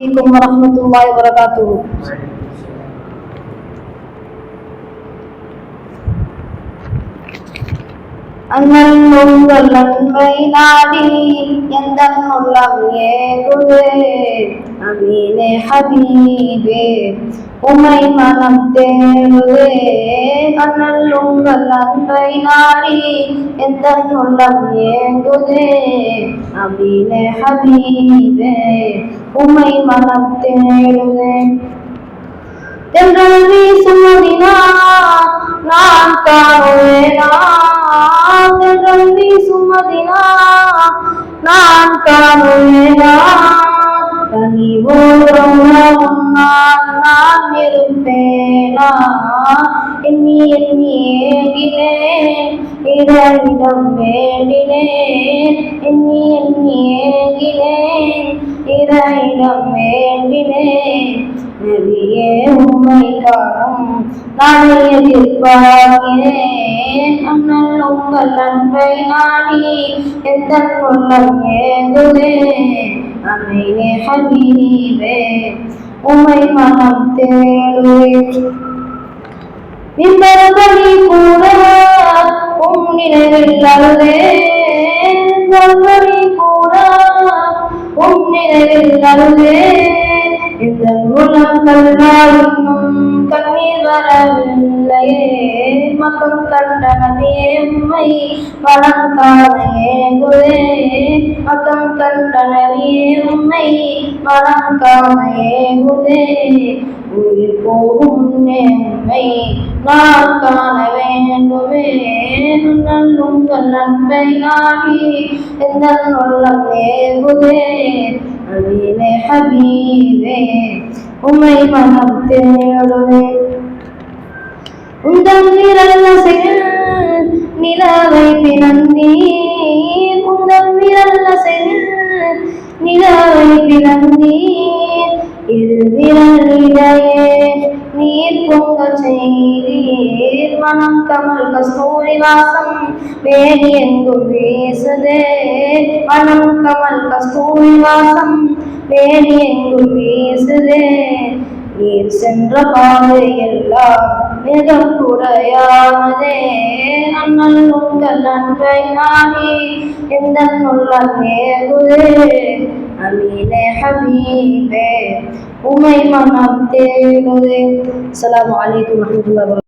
عليكم ورحمة الله وبركاته அண்ணன் உங்கள் அன்பை நாடி எந்த உள்ளம் ஏகுதே அமீனே ஹபீபே உமை மனம் தேடுவே அண்ணல் உங்கள் அன்பை நாடி எந்த உள்ளம் ஏங்குதே அமீனே ஹபீபே உம்மை மனம் தேடுவே தென்றல் வீசும் மதினா நான் காணுவேனா? தென்றல் வீசும் மதினா நான் காணுவேனா? நான் இருப்பேனா? எண்ணி எண்ணி ஏகினேன் இதனிடம் வேண்டினேன். எண்ணி எண்ணி ஏகினேன் இதனிடம் வேண்டினேன். நதியே உண்மை காணும். நான் எதிர்பார்க்கிறேன் அண்ணல் உங்கள் அன்பை நாடி எந்த உள்ளம் ஏங்குதே அமைனே ஹபீபே உமை மனம் தேடுவேன். விம்பரபடி கூட உம் நினைவில் அழுதேன் நினைவில் இந்த மூலம் கல்லாலும் கண்ணீர் வரவில்லையே. மக்கம் கண்டனவியம்மை வளம் காணையேங்குதே மக்கம் கண்டனவியம்மை வளம் காணையேங்குதே உயிர் போகும் எம்மை நான் காண வேண்டுமே. உங்கள் நன்மை நாடி எந்த உள்ளம் ஏகுதே அடியிலே ஹபீபே உமை மனம் தேடுவே உந்தன் விரல் அசையில் நிலவை பிறந்தீர் உந்தன் விரல் அசையில் நிலவை பிறந்தீர் இரு விரலிடையே நீர் பொங்க செய்தீர் மனம் கமல் கஸ்தூரி வாசம் வேலி எங்கும் வீசுதே மனம் கமல் கஸ்தூரி வாசம் வேலி எங்கும் வீசுதே நீர் சென்ற பாதை எல்லாம் மிக குறையாமதே அண்ணல் உங்கள் அன்பை நாடி எந்த உள்ளம் நேருதே அமீனே ஹபீபே உமை மனம் தேடுதே அஸ்ஸலாமு அலைக்கும் வரஹ்மத்துல்லாஹி